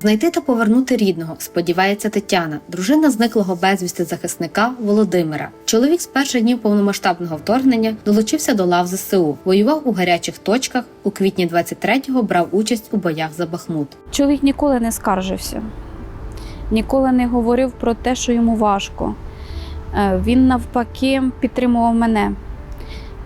Знайти та повернути рідного, сподівається Тетяна, дружина зниклого безвісти захисника Володимира. Чоловік з перших днів повномасштабного вторгнення долучився до лав ЗСУ, воював у гарячих точках. У квітні 23-го брав участь у боях за Бахмут. Чоловік ніколи не скаржився, ніколи не говорив про те, що йому важко. Е, Він навпаки підтримував мене.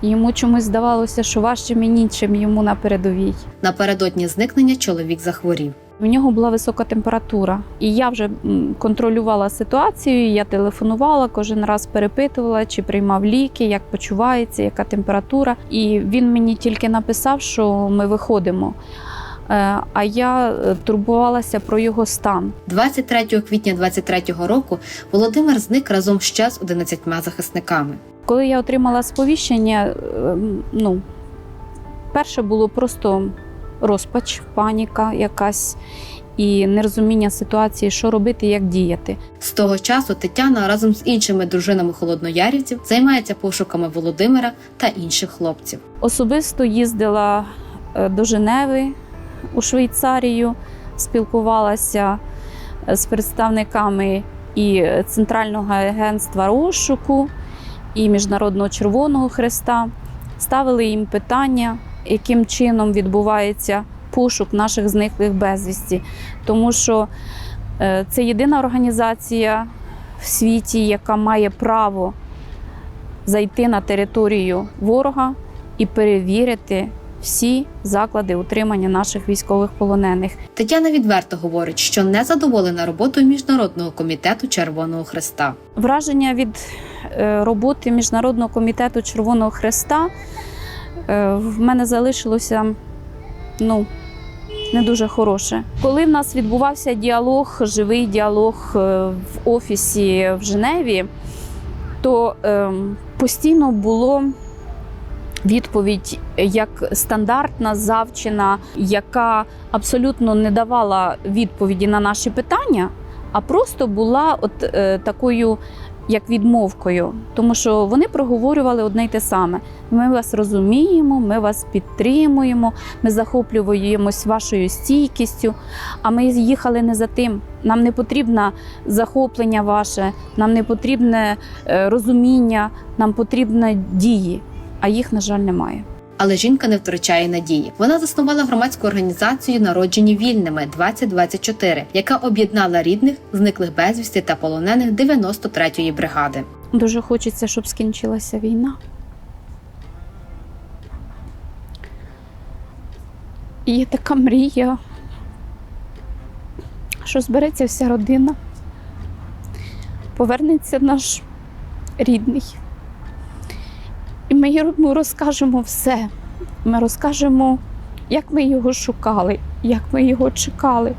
Йому чомусь здавалося, що важче мені, чим йому на передовій. Напередодні зникнення чоловік захворів. У нього була висока температура, і я вже контролювала ситуацію. Я телефонувала, кожен раз перепитувала, чи приймав ліки, як почувається, яка температура. І він мені тільки написав, що ми виходимо. Е, А я е, турбувалася про його стан. 23 квітня 23-го року Володимир зник разом ще з 11 захисниками. Коли я отримала сповіщення, е, ну, перше було просто розпач, паніка якась і нерозуміння ситуації, що робити, як діяти. З того часу Тетяна разом з іншими дружинами холодноярівців займається пошуками Володимира та інших хлопців. Особисто їздила е, до Женеви у Швейцарію, спілкувалася е, з представниками і Центрального агентства розшуку, і Міжнародного Червоного Хреста. Ставили їм питання, яким чином відбувається пошук наших зниклих безвісті. Тому що е, це єдина організація в світі, яка має право зайти на територію ворога і перевірити всі заклади утримання наших військових полонених. Тетяна відверто говорить, що не задоволена роботою Міжнародного комітету Червоного Хреста. Враження від е, роботи Міжнародного комітету Червоного Хреста в мене залишилося ну, не дуже хороше. Коли в нас відбувався діалог, живий діалог е, в офісі в Женеві, то е, постійно було відповідь як стандартна завчена, яка абсолютно не давала відповіді на наші питання, а просто була от е, такою. Як відмовкою, тому що вони проговорювали одне й те саме: ми вас розуміємо, ми вас підтримуємо, ми захоплюємось вашою стійкістю. А ми їхали не за тим. Нам не потрібне захоплення ваше, нам не потрібне е, розуміння, нам потрібні дії, а їх, на жаль, немає. Але жінка не втрачає надії. Вона заснувала громадську організацію Народжені вільними 2024, яка об'єднала рідних, зниклих безвісти та полонених 93-ї бригади. Дуже хочеться, щоб скінчилася війна. Є така мрія, що збереться вся родина, повернеться наш рідний. І ми йому розкажемо все. Ми розкажемо, як ми його шукали, як ми його чекали.